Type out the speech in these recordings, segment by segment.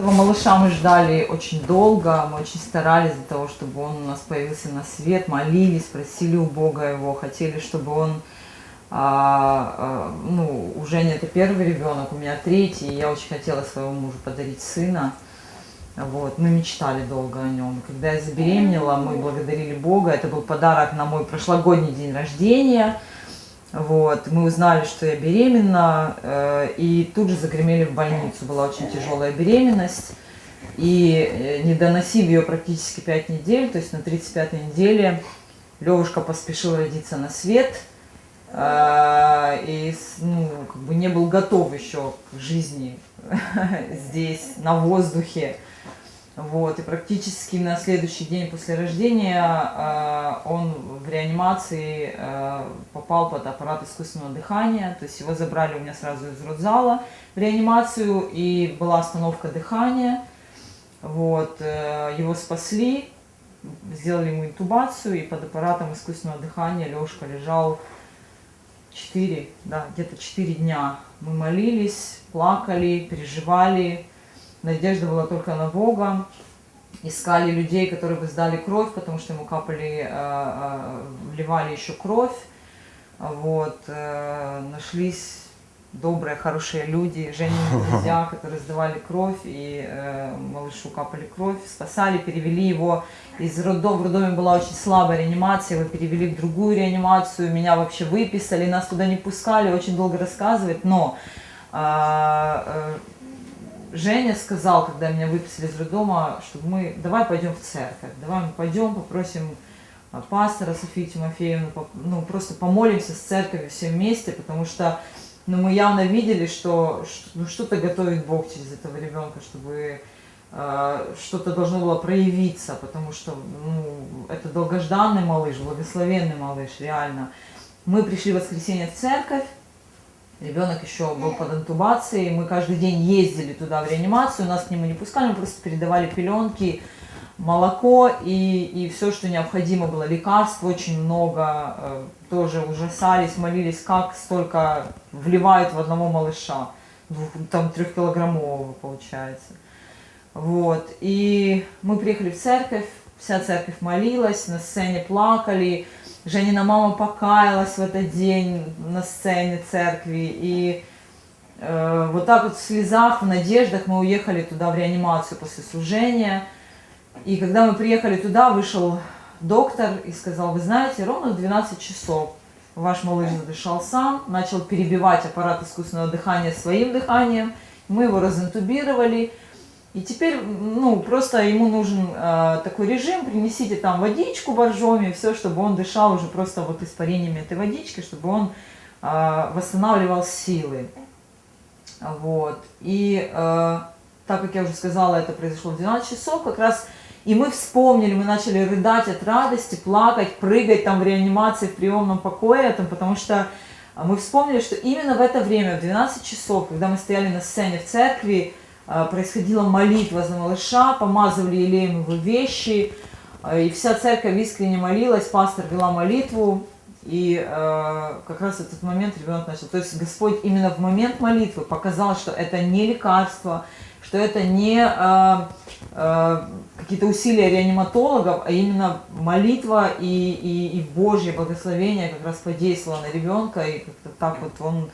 Этого малыша мы ждали очень долго, мы очень старались для того, чтобы он у нас появился на свет, молились, просили у Бога его, хотели, чтобы он, а, а, ну, у Жени это первый ребенок, у меня третий, и я очень хотела своему мужу подарить сына. Вот, мы мечтали долго о нем. Когда я забеременела, мы благодарили Бога. Это был подарок на мой прошлогодний день рождения. Вот, мы узнали, что я беременна, э, и тут же загремели в больницу. Была очень тяжелая беременность. И э, не доносив ее практически 5 недель, то есть на 35-й неделе, Левушка поспешил родиться на свет. Э, и ну, как бы не был готов еще к жизни здесь, на воздухе. Вот, и практически на следующий день после рождения э, он в реанимации э, попал под аппарат искусственного дыхания, то есть его забрали у меня сразу из родзала в реанимацию, и была остановка дыхания, вот, э, его спасли, сделали ему интубацию, и под аппаратом искусственного дыхания Лешка лежал 4, да, где-то 4 дня. Мы молились, плакали, переживали, Надежда была только на Бога. Искали людей, которые бы сдали кровь, потому что ему капали, э, э, вливали еще кровь. Вот. Э, нашлись добрые, хорошие люди, Женины друзья, которые сдавали кровь, и э, малышу капали кровь, спасали, перевели его из роддома. В роддоме была очень слабая реанимация, его перевели в другую реанимацию, меня вообще выписали, нас туда не пускали, очень долго рассказывать, но э, Женя сказал, когда меня выписали из роддома, что мы, давай пойдем в церковь, давай мы пойдем, попросим а, пастора Софию Тимофеевну, ну, просто помолимся с церковью все вместе, потому что ну, мы явно видели, что ну, что-то готовит Бог через этого ребенка, чтобы э, что-то должно было проявиться, потому что ну, это долгожданный малыш, благословенный малыш, реально. Мы пришли в воскресенье в церковь, Ребенок еще был под интубацией, мы каждый день ездили туда в реанимацию, нас к нему не пускали, мы просто передавали пеленки, молоко и, и все, что необходимо было, лекарств очень много, э, тоже ужасались, молились, как столько вливают в одного малыша, двух, там трехкилограммового получается. Вот, и мы приехали в церковь, вся церковь молилась, на сцене плакали, Женина мама покаялась в этот день на сцене церкви. И э, вот так вот в слезах, в надеждах мы уехали туда в реанимацию после служения. И когда мы приехали туда, вышел доктор и сказал, вы знаете, ровно в 12 часов ваш малыш задышал сам, начал перебивать аппарат искусственного дыхания своим дыханием. Мы его разинтубировали. И теперь, ну, просто ему нужен э, такой режим, принесите там водичку боржоми, все, чтобы он дышал уже просто вот испарениями этой водички, чтобы он э, восстанавливал силы. Вот. И э, так как я уже сказала, это произошло в 12 часов, как раз и мы вспомнили, мы начали рыдать от радости, плакать, прыгать там в реанимации, в приемном покое, там, потому что мы вспомнили, что именно в это время, в 12 часов, когда мы стояли на сцене в церкви, происходила молитва за малыша, помазывали елеем его вещи, э, и вся церковь искренне молилась, пастор вела молитву, и э, как раз в этот момент ребенок начал. То есть Господь именно в момент молитвы показал, что это не лекарство, что это не э, э, какие-то усилия реаниматологов, а именно молитва и, и, и Божье благословение как раз подействовало на ребенка, и как-то так вот он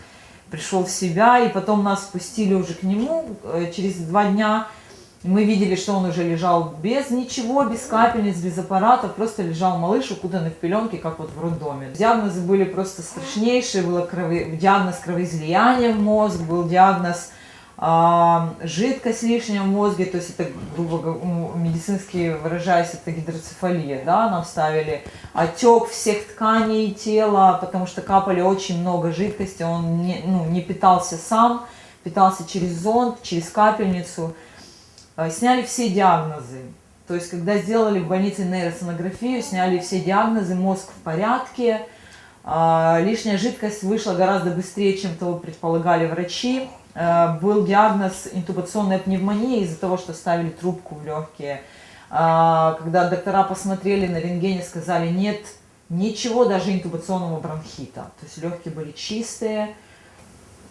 пришел в себя, и потом нас спустили уже к нему э, через два дня. Мы видели, что он уже лежал без ничего, без капельниц, без аппаратов, просто лежал малыш, укутанный в пеленки, как вот в роддоме. Диагнозы были просто страшнейшие, был крови, диагноз кровоизлияния в мозг, был диагноз жидкость лишняя в мозге, то есть это, грубо медицински выражаясь, это гидроцефалия, да, нам ставили отек всех тканей тела, потому что капали очень много жидкости, он не, ну, не питался сам, питался через зонд, через капельницу. А, сняли все диагнозы, то есть когда сделали в больнице нейросонографию, сняли все диагнозы, мозг в порядке, а, лишняя жидкость вышла гораздо быстрее, чем того предполагали врачи. Э, был диагноз интубационная пневмония из-за того, что ставили трубку в легкие. А, когда доктора посмотрели на рентгене, сказали, нет ничего, даже интубационного бронхита. То есть легкие были чистые.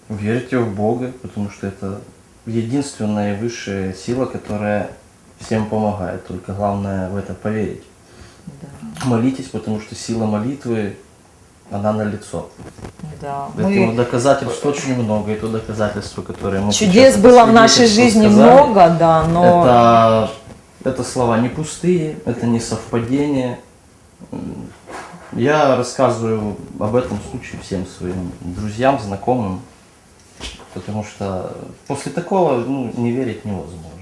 Верьте в Бога, потому что это единственная высшая сила, которая всем помогает. Только главное в это поверить. Да, Молитесь, потому что сила молитвы, она на лицо. да. Этому Мы... доказательств очень много, и то доказательства, которые мы Чудес было это в нашей жизни сказали, много, да, но Это, это слова не пустые, это не совпадение. Я рассказываю об этом случае всем своим друзьям, знакомым, потому что после такого ну, не верить невозможно.